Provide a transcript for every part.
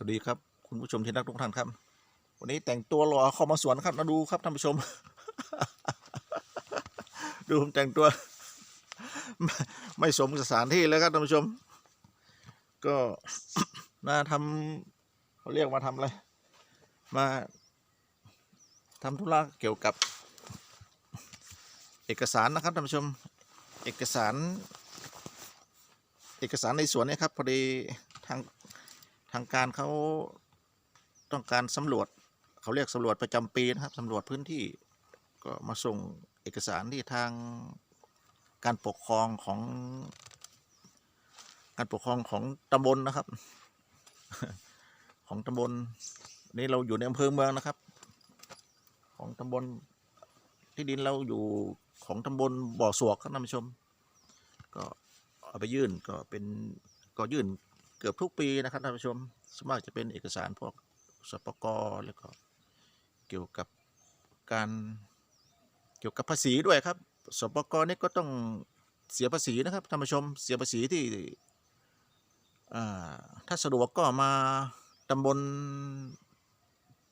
สวัสดีครับ คุณผู้ชมที่รักทุกท่านครับ วันนี้แต่งตัวหล่อเข้ามาสวนครับมาดูครับท่านผู้ชม ดูผมแต่งตัวไม่ไม่สมกับสถานที่แล้วครับท่านผู้ชม ก็มาทำเขาเรียกมาทำอะไร มาทำธุระเกี่ยวกับ เอกสารนะครับท่านผู้ชม เอกสาร เอกสารในสวนนี่ครับพอดีทาง ทางการเขาต้องการสำรวจเขาเรียกสำรวจประจำปีนะครับสำรวจพื้นที่ก็มาส่งเอกสารที่ทางการปกครองของการปกครองของตำบลนะครับ ของตำบลนี่เราอยู่ในอำเภอเมืองนะครับ ของตำบลที่ดินเราอยู่ของตำบลบ่อสวกครับท่านผู้ชม ก็เอาไปยื่นก็เป็นก็ยื่น เกือบทุกปีนะครับท่านผู้ชมส่วนมากจะเป็นเอกสารพวกสปกแล้วก็เกี่ยวกับการเกี่ยวกับภาษีด้วยครับ สปกนี่ก็ต้องเสียภาษีนะครับท่านผู้ชมเสียภาษีที่ถ้าสะดวกก็มาตำบล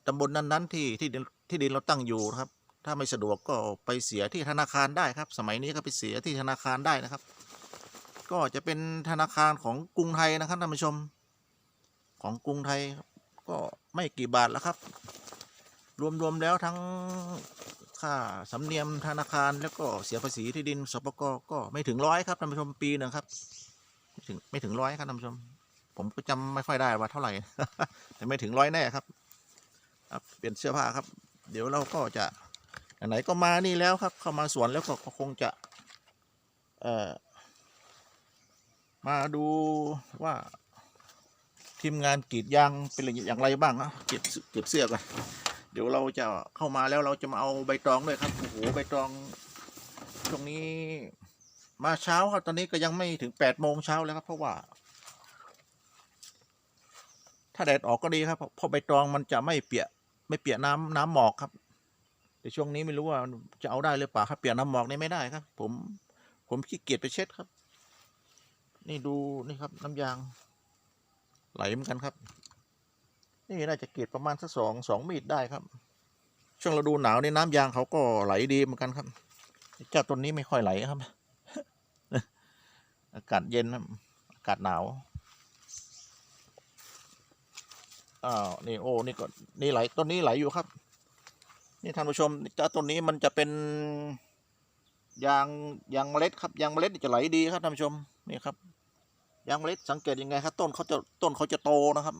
ตำบลนั้นๆที่ที่ที่ดินเราตั้งอยู่นะครับ ถ้าไม่สะดวกก็ไปเสียที่ธนาคารได้ครับ สมัยนี้ก็ไปเสียที่ธนาคารได้นะครับ ก็จะเป็นธนาคารของกรุงไทยนะครับท่านผู้ชม ของกรุงไทยครับก็ไม่กี่บาทแล้วครับ รวมๆแล้วทั้งค่าสำเนียมธนาคารแล้วก็เสียภาษีที่ดินสปกก็ไม่ถึงร้อยครับท่านผู้ชมปีหนึ่งครับ ไม่ถึงไม่ถึงร้อยครับท่านผู้ชม ผมก็จำไม่ค่อยได้ว่าเท่าไหร่ แต่ไม่ถึงร้อยแน่ครับครับ เปลี่ยนเสื้อผ้าครับ เดี๋ยวเราก็จะไหนๆก็มานี่แล้วครับ เข้ามาสวนแล้วก็คงจะ เอ่อ มาดูว่า ทีมงานกรีดยางเป็นอย่างไรบ้างนะเก็บเก็บเสื้อกันเดี๋ยวเราจะเข้ามาแล้วเราจะมาเอาใบตองด้วยครับโอ้โหใบตองตรงนี้มาเช้าครับตอนนี้ก็ยังไม่ถึงแปดโมงเช้าแล้วครับ เพราะว่า ถ้าแดดออกก็ดีครับเพราะใบตองมันจะไม่เปียกไม่เปียกน้ำน้ำหมอกครับ แต่ช่วงนี้ไม่รู้ว่าจะเอาได้หรือเปล่าครับเปียกน้ำหมอกนี่ไม่ได้ครับ ผม ผมขี้เกียจไปเช็ดครับ นี่ดูนี่ครับน้ำยางไหลเหมือนกันครับ นี่น่าจะเกรดประมาณสักสองสองมีดได้ครับ ช่วงฤดูหนาวนี่น้ำยางเขาก็ไหลดีเหมือนกันครับเจ้าต้นนี้ไม่ค่อยไหลครับ อากาศเย็นครับอากาศหนาวอ้าวนี่โอ้นี่ก็นี่ไหลต้นนี้ไหลอยู่ครับ นี่ท่านผู้ชมเจ้าต้นนี้มันจะเป็นยางยางเมล็ดครับยางเมล็ดจะไหลดีครับท่านผู้ชมนี่ครับ ยางเมล็ดสังเกตยังไงครับต้นเขาจะต้นเขาจะโตนะครับ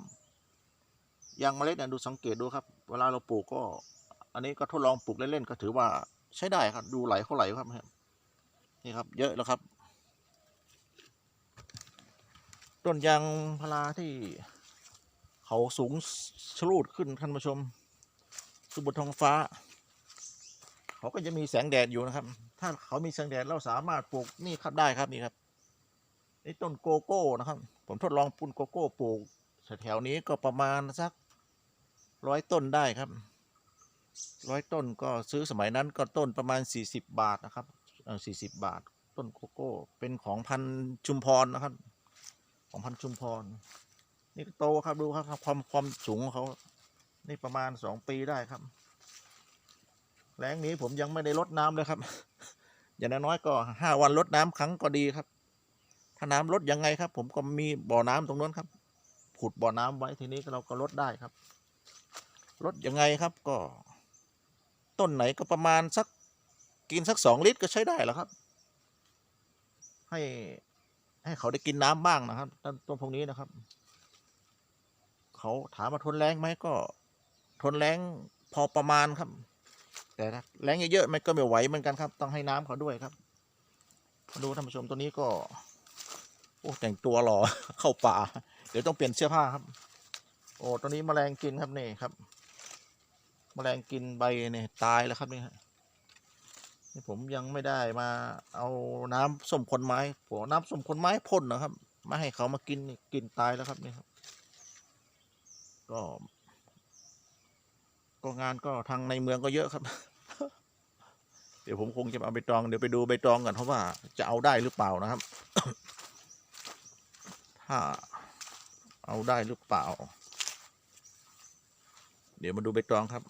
ยางเมล็ดเนี่ยดูสังเกตดูครับ เวลาเราปลูกก็ อันนี้ก็ทดลองปลูกเล่นๆก็ถือว่าใช้ได้ครับ ดูไหลเขาไหลครับนี่ครับ เยอะแล้วครับ ต้นยางพาราที่เขาสูงชลูดขึ้นท่านผู้ชมสุบนท้องฟ้า เขาก็จะมีแสงแดดอยู่นะครับ ถ้าเขามีแสงแดดเราสามารถปลูกนี่ครับได้ครับนี่ครับ นี่ต้นโกโก้นะครับ ผมทดลองปุ้นโกโก้ปลูกแถวๆนี้ก็ประมาณสักร้อยต้นได้ครับร้อยต้นก็ซื้อสมัยนั้นก็ต้นประมาณสี่สิบบาทนะครับเออสี่สิบบาท ต้นโกโก้ เป็นของพันชุมพรนะครับ ของพันชุมพร นี่โตครับดูครับความความสูงของเขา นี่ประมาณสองปีได้ครับแล้งนี้ผมยังไม่ได้ลดน้ำเลยครับ อย่างน้อยก็ห้าวันลดน้ำครั้งก็ดีครับ ถ้าน้ำลดยังไงครับ ผมก็มีบ่อน้ำตรงนั้นครับขุดบ่อน้ำไว้ทีนี้เราก็ลดได้ครับ ลดยังไงครับก็ ต้นไหนก็ประมาณสักกินสักสองลิตรก็ใช้ได้แล้วครับ ให้ให้เขาได้กินน้ำบ้างนะครับต้นต้นพวกนี้นะครับ เขาถามมาทนแรงไหมก็ ทนแรงพอประมาณครับ แต่แรงเยอะๆมันก็ไม่ไหวเหมือนกันครับ ต้องให้น้ำเขาด้วยครับ มาดูท่านผู้ชมตัวนี้ก็ อ้แต่งตัวหล่อเข้าป่า เดี๋ยวต้องเปลี่ยนเสื้อผ้าครับ โอ้ตัวนี้แมลงกินครับนี่ครับแมลงกินใบเนี่ยตายแล้วครับนี่ฮะนี่ผมยังไม่ได้มาเอาน้ำส้มคนไม้ผมน้ำส้มคนไม้พ่นนะครับไม่ให้เขามากินกินตายแล้วครับนี่ครับ ก็ก็งานก็ทางในเมืองก็เยอะครับ เดี๋ยวผมคงจะเอาใบตองเดี๋ยวไปดูใบตองก่อนเพราะว่าจะเอาได้หรือเปล่านะครับ ถ้าเอาได้หรือเปล่า เดี๋ยวมาดูใบตองครับ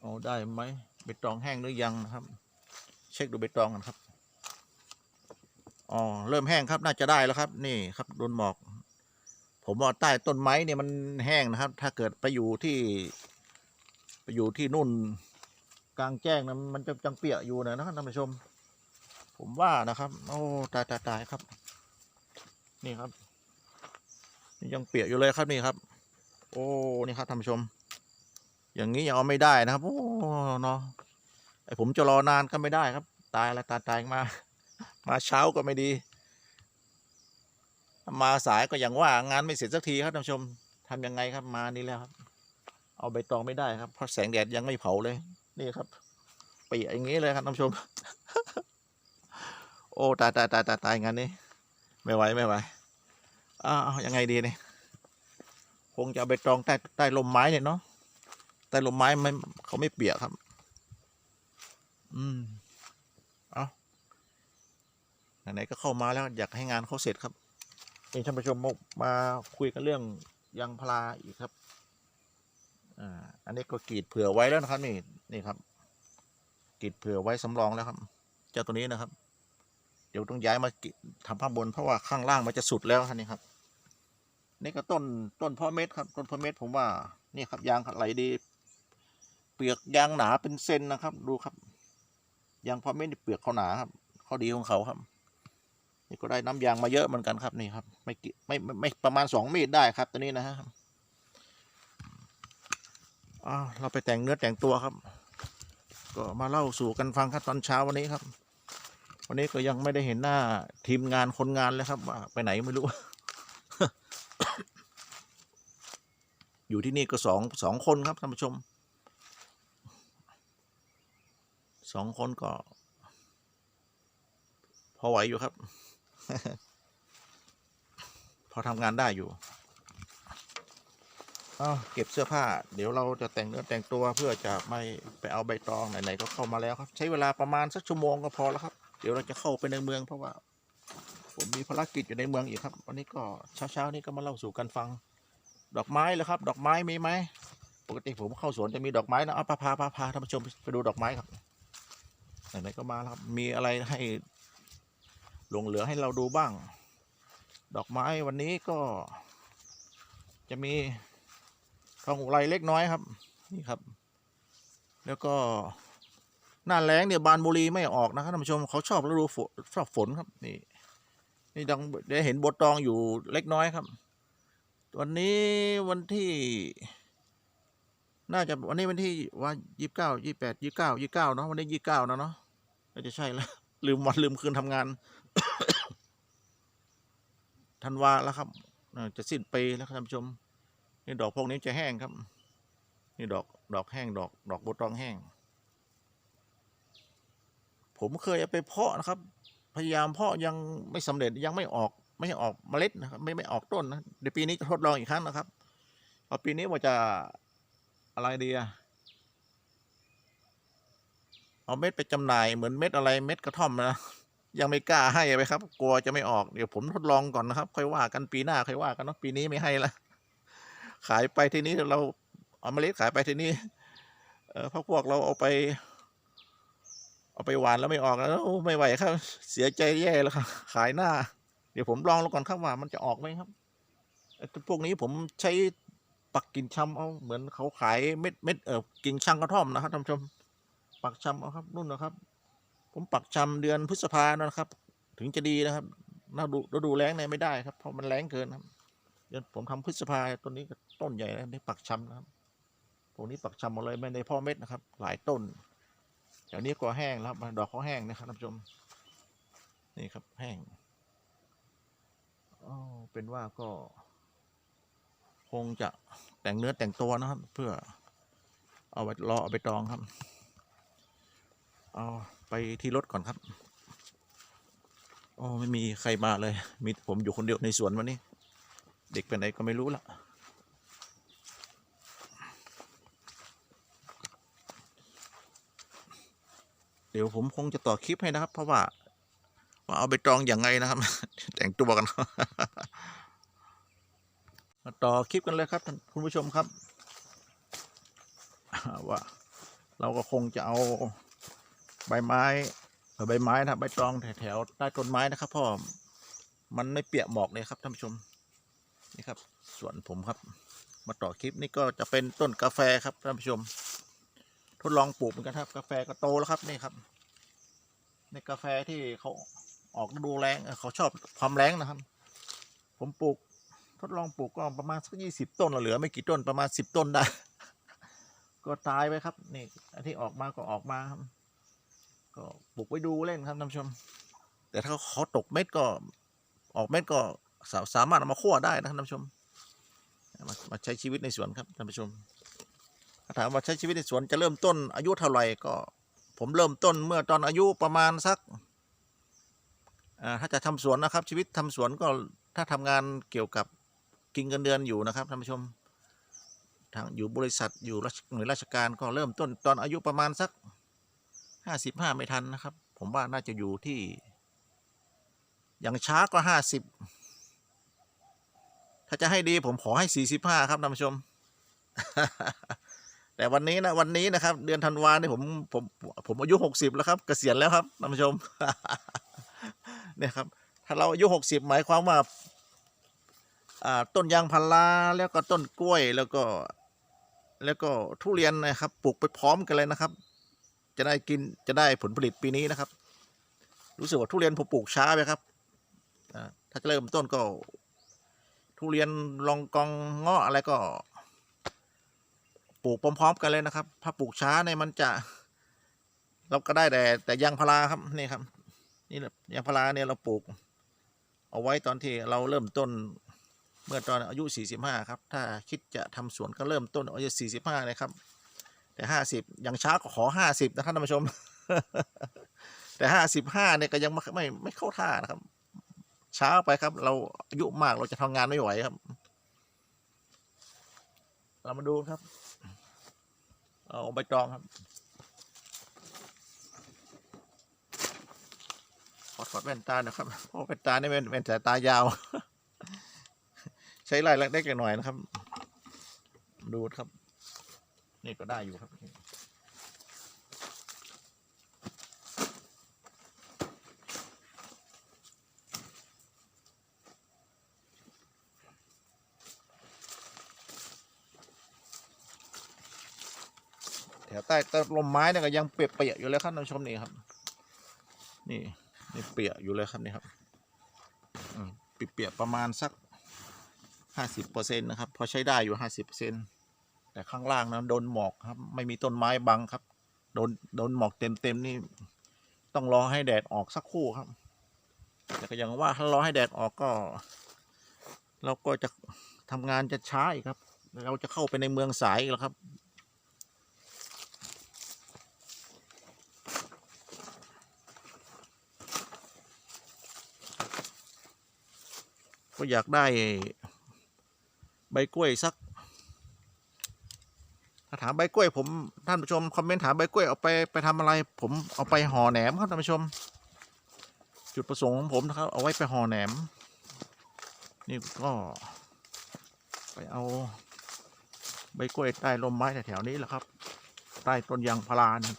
เอาได้ไหมใบตองแห้งหรือยังนะครับ เช็คดูใบตองกันครับอ๋อเริ่มแห้งครับน่าจะได้แล้วครับ นี่ครับโดนหมอก ผมว่าใต้ต้นไม้เนี่ยมันแห้งนะครับ ถ้าเกิดไปอยู่ที่ไปอยู่ที่นู่นกลางแจ้งนะมันจะจังเปียกอยู่นะนะครับท่านผู้ชม ผมว่านะครับ โอ้ตายตายตายครับ นี่ครับนี่ยังเปียกอยู่เลยครับนี่ครับ โอ้นี่ครับท่านผู้ชม อย่างนี้ยังเอาไม่ได้นะครับ โอ้เนาะไอผมจะรอนานก็ไม่ได้ครับ ตายแล้วตายตายมา มาเช้าก็ไม่ดี มาสายก็อย่างว่างานไม่เสร็จสักทีครับท่านผู้ชมทำยังไงครับมานี่แล้วครับ เอาใบตองไม่ได้ครับเพราะแสงแดดยังไม่เผาเลย นี่ครับเปียกอย่างนี้เลยครับท่านผู้ชม โอ้ตายตายตายตายตายงานนี้ ไม่ไหวไม่ไหวอ้าวยังไงดีเนี่ยคงจะเอาใบตองใต้ใต้ลมไม้เนี่ยเนาะใต้ลมไม้ไม่เขาไม่เปียกครับ อืมเอาไหนๆก็เข้ามาแล้วอยากให้งานเขาเสร็จครับนี่ท่านผู้ชมมาคุยกันเรื่องยางพาราอีกครับ อ่า อันนี้ก็กรีดเผื่อไว้แล้วนะครับ นี่นี่ครับกรีดเผื่อไว้สำรองแล้วครับ เจ้าตัวนี้นะครับ ดี๋ยวต้องย้ายมาทำข้างบนเพราะว่าข้างล่างมันจะสุดแล้วครับนี่ครับ นี่ก็ต้นต้นพ่อเม็ดครับ ต้นพ่อเม็ดผมว่านี่ครับยางไหลดี เปลือกยางหนาเป็นเซนนะครับ ดูครับยางพ่อเม็ดนี่เปลือกเขาหนาครับข้อดีของเขาครับ นี่ก็ได้น้ำยางมาเยอะเหมือนกันครับนี่ครับ ไม่กี่ไม่ไม่ไม่ประมาณสองเมตรได้ครับตัวนี้นะฮะอ้าวเราไปแต่งเนื้อแต่งตัวครับ ก็มาเล่าสู่กันฟังครับตอนเช้าวันนี้ครับ วันนี้ก็ยังไม่ได้เห็นหน้าทีมงานคนงานเลยครับว่าไปไหนไม่รู้ อยู่ที่นี่ก็สองสองคนครับท่านผู้ชมสองคนก็ พอไหวอยู่ครับ พอทำงานได้อยู่เอาเก็บเสื้อผ้า เดี๋ยวเราจะแต่งเนื้อแต่งตัวเพื่อจะไม่ไปเอาใบตองไหนๆก็เข้ามาแล้วครับ ใช้เวลาประมาณสักชั่วโมงก็พอแล้วครับ เดี๋ยวเราจะเข้าไปในเมืองเพราะว่า ผมมีภารกิจอยู่ในเมืองอีกครับ วันนี้ก็เช้าๆนี้ก็มาเล่าสู่กันฟัง ดอกไม้แล้วครับ ดอกไม้มีไหมปกติผมเข้าสวนจะมีดอกไม้นะเอาพาพาพาพาท่านผู้ชมไปดูดอกไม้ครับไหนๆก็มาแล้วครับ มีอะไรให้หลงเหลือให้เราดูบ้าง ดอกไม้วันนี้ก็ จะมีทองอุไรเล็กน้อยครับ นี่ครับ แล้วก็ หน้าแล้งเนี่ยบานบุรีไม่ออกนะครับท่านผู้ชมเขาชอบฤดูฝนชอบฝนครับนี่นี่ดังได้เห็นบทตองอยู่เล็กน้อยครับ วันนี้วันที่ น่าจะวันนี้วันที่ว่ายี่สิบเก้ายี่แปดยี่เก้ายี่เก้าเนาะวันนี้ยี่เก้านะเนาะน่าจะใช่แล้วลืมวันลืมคืนทำงานธันวาแล้วครับจะสิ้นปีแล้วท่านผู้ชม นี่ดอกพวกนี้จะแห้งครับ นี่ดอกดอกแห้งดอก ดอกบัวตองแห้ง ผมเคยเอาไปเพาะนะครับ พยายามเพาะยังไม่สำเร็จยังไม่ออกไม่ออกเมล็ดนะครับไม่ไม่ออกต้นนะเดี๋ยวปีนี้จะทดลองอีกครั้งนะครับเอาปีนี้ว่าจะอะไรดีอะเอาเม็ดไปจำหน่ายเหมือนเม็ดอะไรเม็ดกระท่อมนะยังไม่กล้าให้ไปครับ กลัวจะไม่ออกเดี๋ยวผมทดลองก่อนนะครับ ค่อยว่ากันปีหน้าค่อยว่ากันเนาะปีนี้ไม่ให้ละขายไปทีนี้เราเอาเมล็ดขายไปทีนี้เออพวกพวกเราเอาไป เอาไปหวานแล้วไม่ออกแล้วไม่ไหวครับ เสียใจแย่แล้วครับ ขายหน้า เดี๋ยวผมลองแล้วก่อนครับว่ามันจะออกไหมครับพวกนี้ผมใช้ปักกิ่งชำเอาเหมือนเขาขายเม็ดเม็ดเออกิ่งช่างกระท่อมนะครับท่านผู้ชม ปักชำเอาครับนู่นนะครับ ผมปักชำเดือนพฤษภานะครับ ถึงจะดีนะครับน่าดูฤดูแล้งเนี่ยไม่ได้ครับเพราะมันแรงเกินครับเดี๋ยวผมทำพฤษภาต้นนี้ต้นใหญ่แล้วนี่ปักชำนะครับพวกนี้ปักชำหมดเลยไม่ในพ่อเม็ดนะครับ หลายต้น อย่างนี้ก็แห้งแล้วครับดอกเขาแห้งนะครับท่านผู้ชม นี่ครับแห้งอ๋อเป็นว่าก็ คงจะแต่งเนื้อแต่งตัวนะครับ เพื่อ เอาไปรอเอาไปตองครับ เอาไปที่รถก่อนครับอ๋อไม่มีใครมาเลย มีผมอยู่คนเดียวในสวนวันนี้ เด็กไปไหนก็ไม่รู้ละ ดี๋ยวผมคงจะต่อคลิปให้นะครับ เพราะว่าว่าเอาไปตรองอย่างไงนะครับ แต่งตัวกัน มาต่อคลิปกันเลยครับท่านคุณผู้ชมครับว่าเราก็คงจะเอาใบไม้เอ่อใบไม้นะครับใบตองแถวๆใต้ต้นไม้นะครับพราะมันไม่เปียกหมอกเลยครับท่านผู้ชมนี่ครับ ส่วนผมครับ มาต่อคลิปนี้ก็จะเป็นต้นกาแฟครับท่านผู้ชม ทดลองปลูกเหมือนกันครับ กาแฟก็โตแล้วครับนี่ครับ ในกาแฟที่เขาออกดูแรงเขาชอบความแรงนะครับ ผมปลูกทดลองปลูกก็ประมาณสักยี่สิบต้นเหลือไม่กี่ต้นประมาณสิบต้นได้ ก็ตายไปครับนี่อันที่ออกมาก็ออกมาครับ ก็ปลูกไว้ดูเล่นครับท่านผู้ชม แต่ถ้าเขาตกเม็ดก็ออกเม็ดก็สามารถเอามาคั่วได้นะครับท่านผู้ชมมามาใช้ชีวิตในสวนครับท่านผู้ชม ถามว่าใช้ชีวิตในสวนจะเริ่มต้นอายุเท่าไหร่ก็ ผมเริ่มต้นเมื่อตอนอายุประมาณสักถ้าจะทำสวนนะครับ ชีวิตทำสวนก็ถ้าทำงานเกี่ยวกับกินเงินเดือนอยู่นะครับท่านผู้ชมทางอยู่บริษัทอยู่ราชหน่วยราชการก็เริ่มต้นตอนอายุประมาณสักห้าสิบห้าไม่ทันนะครับ ผมว่าน่าจะอยู่ที่ อย่างช้าก็ห้าสิบถ้าจะให้ดีผมขอให้สี่สิบห้าครับท่านผู้ชม แต่วันนี้นะวันนี้นะครับ เดือนธันวาเนี่ยผมผมผมอายุหกสิบแล้วครับเกษียณแล้วครับท่านผู้ชมเนี่ยครับ ถ้าเราอายุหกสิบหมายความว่าอ่าต้นยางพาราแล้วก็ต้นกล้วยแล้วก็ แล้วก็ทุเรียนนะครับปลูกไปพร้อมกันเลยนะครับ จะได้กินจะได้ผลผลิตปีนี้นะครับ รู้สึกว่าทุเรียนผมปลูกช้าไปครับถ้าจะเริ่มต้นก็ ทุเรียนลองกองเงาะอะไรก็ ปลูกพร้อมๆกันเลยนะครับ ถ้าปลูกช้าเนี่ยมันจะเราก็ได้แต่แต่ยางพาราครับนี่ครับ นี่แหละยางพาราเนี่ยเราปลูก เอาไว้ตอนที่เราเริ่มต้นเมื่อตอนอายุ 45 ครับ ถ้าคิดจะทำสวนก็เริ่มต้นอายุ 45เลยครับ แต่ 50 อย่างช้าก็ขอ 50 นะท่านผู้ชม แต่ 55 เนี่ยก็ยังไม่ไม่เข้าท่านะครับ ช้าไปครับ เราอายุมากเราจะทำงานไม่ไหวครับ เรามาดูครับ เอาใบตองครับขอถอดแว่นตาหนะครับเพราะแว่นตานี่เป็นแว่นสายตายาว ใช้ลายเล็กๆหน่อยนะครับ ดูครับ นี่ก็ได้อยู่ครับ วใต้ต้นลมไม้เนี่ยก็ยังเปียกๆอยู่เลยครับท่านผู้ชมนี่ครับ นี่นี่เปียกอยู่เลยครับนี่ครับอืมเปียกๆประมาณสักห้าสิบเปอร์เซ็นต์นะครับพอใช้ได้อยู่ห้าสิบเปอร์เซ็นต์แต่ข้างล่างนะโดนหมอกครับ ไม่มีต้นไม้บังครับ โดนโดนหมอกเต็มเต็มๆนี่ ต้องรอให้แดดออกสักครู่ครับ แต่ก็ยังว่าถ้ารอให้แดดออกก็ เราก็จะทำงานจะช้าอีกครับ เราจะเข้าไปในเมืองสายแล้วครับ อยากได้ใบกล้วยสัก ถ้าถามใบกล้วย ผมท่านผู้ชมคอมเมนต์ถามใบกล้วยเอาไปไปทำอะไร ผมเอาไปห่อแหนมครับท่านผู้ชม จุดประสงค์ของผมนะครับเอาไว้ไปห่อแหนม นี่ก็ ไปเอาใบกล้วยใต้ร่มไม้แถวๆนี้แหละครับ ใต้ต้นยางพาราเนี่ย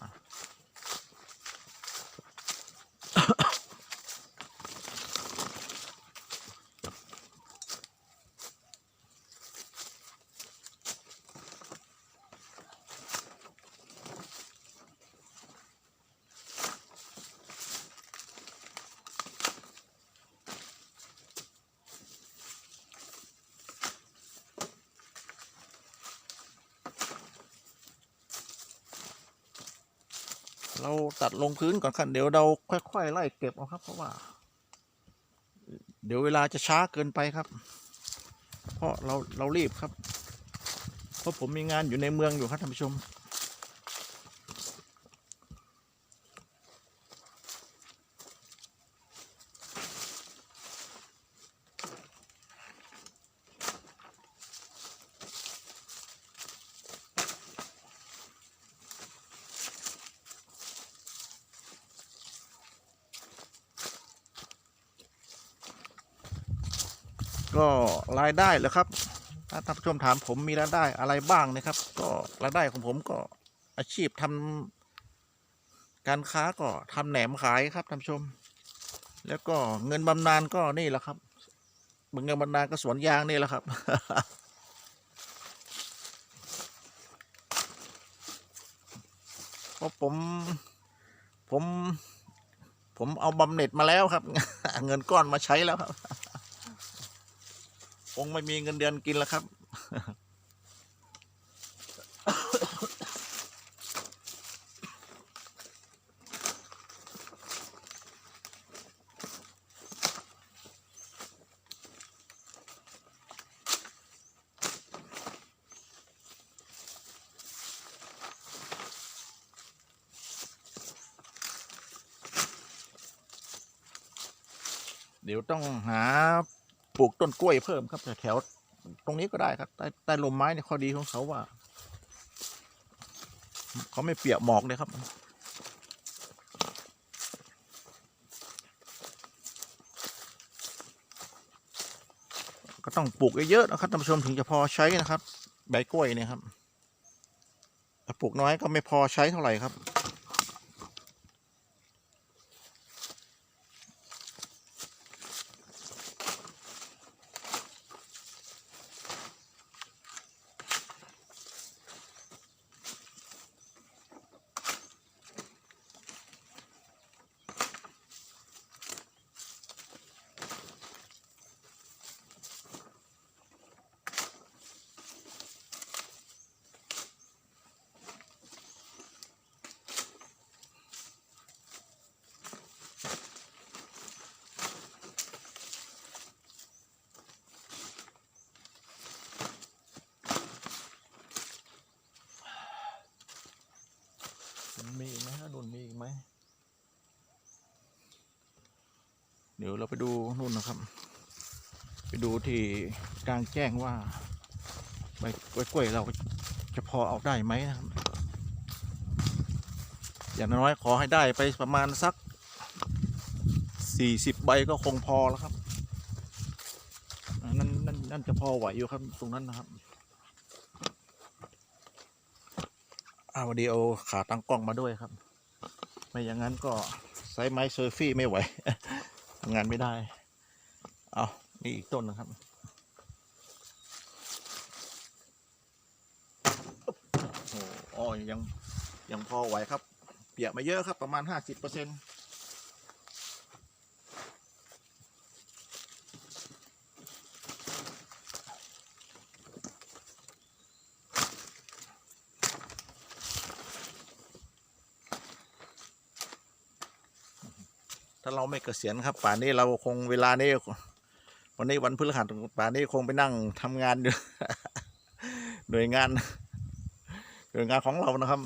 ลงพื้นก่อนครับเดี๋ยวเราค่อยๆไล่เก็บเอาครับ เพราะว่า เดี๋ยวเวลาจะช้าเกินไปครับ เพราะเราเรารีบครับ เพราะผมมีงานอยู่ในเมืองอยู่ครับท่านผู้ชม ก็รายได้เหรอครับถ้าท่านผู้ชมถามผมมีรายได้อะไรบ้างนะครับ ก็รายได้ของผมก็อาชีพทำการค้าก็ทำแหนมขายครับท่านผู้ชม แล้วก็เงินบำนาญก็นี่แหละครับเงินบำนาญก็สวนยางนี่แหละครับ เพราะผม ผม ผมเอาบำเหน็จมาแล้วครับ เงินก้อนมาใช้แล้วครับ คงไม่มีเงินเดือนกินแล้วครับ เดี๋ยวต้องหา ปลูกต้นกล้วยเพิ่มครับแถวตรงนี้ก็ได้ครับ ใต้ใต้ลมไม้เนี่ยข้อดีของเขาว่า เขาไม่เปียกหมอกเลยครับ ก็ต้องปลูกเยอะๆนะครับท่านผู้ชมถึงจะพอใช้นะครับ ใบกล้วยเนี่ยครับแต่ปลูกน้อยก็ไม่พอใช้เท่าไหร่ครับ มีอีกไหมฮะนุ่นมีอีกไหม เดี๋ยวเราไปดูนู่นนะครับ ไปดูที่กลางแจ้งว่าใบกล้วยเราจะพอเอาได้ไหมนะครับอย่างน้อยขอให้ได้ไปประมาณสักสี่สิบใบก็คงพอแล้วครับนั่นนั่นนั่นจะพอไหวอยู่ครับตรงนั้นนะครับ อาวันดีเอาขาตั้งกล้องมาด้วยครับ ไม่อย่างนั้นก็ใช้ไม้เซอร์ฟี่ไม่ไหวทำงานไม่ได้ เอานี่อีกต้นนะครับโอ้อยังยังพอไหวครับ เปียกมาเยอะครับประมาณห้าสิบเปอร์เซ็นต์ถ้าเรา ไม่เกษียณครับ ป่านนี้เราคงเวลานี้วันนี้วันพฤหัสป่านนี้คงไปนั่งทำงานอยู่หน่วยงานหน่วยงานของเรานะครับ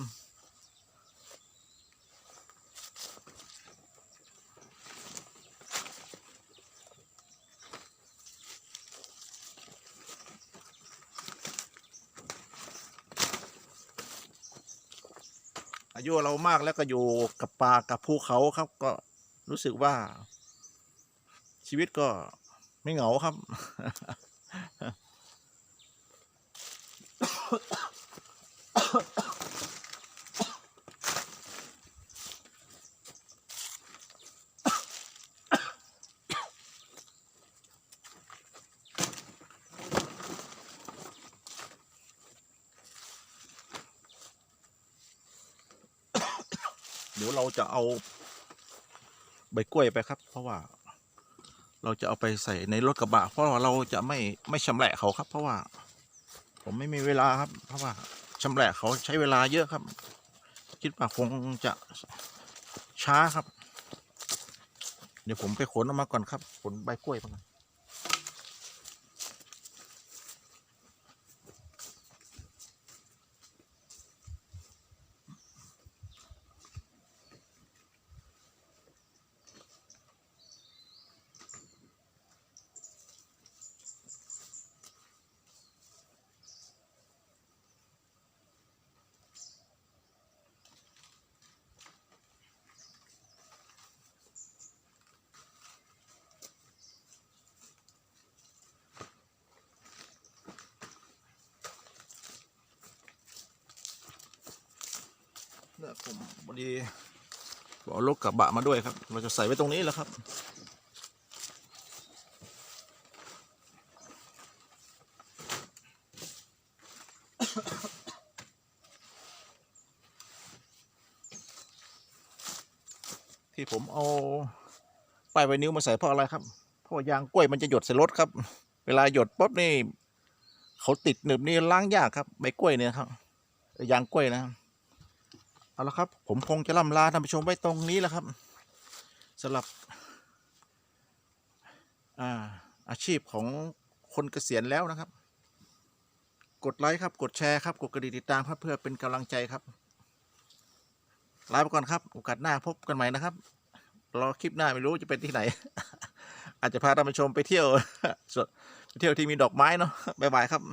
อายุเรามากแล้วก็อยู่กับป่ากับภูเขาครับก็ รู้สึกว่า ชีวิตก็ไม่เหงาครับ เดี๋ยวเราจะเอา ใบกล้วยไปครับ เพราะว่า เราจะเอาไปใส่ในรถกระบะ เพราะว่าเราจะไม่ไม่ชำแหละเขาครับ เพราะว่า ผมไม่มีเวลาครับ เพราะว่าชำแหละเขาใช้เวลาเยอะครับ คิดว่าคงจะช้าครับ เดี๋ยวผมไปขนออกมาก่อนครับ ขนใบกล้วยมาก่อน ผมพอดีบอกรถกระบะมาด้วยครับ เราจะใส่ไว้ตรงนี้แหล้วครับที่ผมเอาป้ายไวนิ้วมาใส่เพราะอะไรครับเพราะยางกล้วยมันจะหยดใส่รถครับ เวลาหยดปุ๊บนี่เขาติดหนึบนี่ล้างยากครับใบกล้วยเนี่ยครับยางกล้วยนะครับ เอาละครับ ผมคงจะล่ำลาท่านผู้ชมไว้ตรงนี้แหล้วครับสำหรับอาอาชีพของคนเกษียณแล้วนะครับ กดไลค์ครับกดแชร์ครับกดกระดิ่งติดตามครับเพื่อเป็นกำลังใจครับลาไปก่อนครับโอกาสหน้าพบกันใหม่นะครับรอคลิปหน้าไม่รู้จะเป็นที่ไหน อาจจะพาท่านผู้ชมไปเที่ยวไปเที่ยวที่มีดอกไม้เนาะบ๊ายบายครับ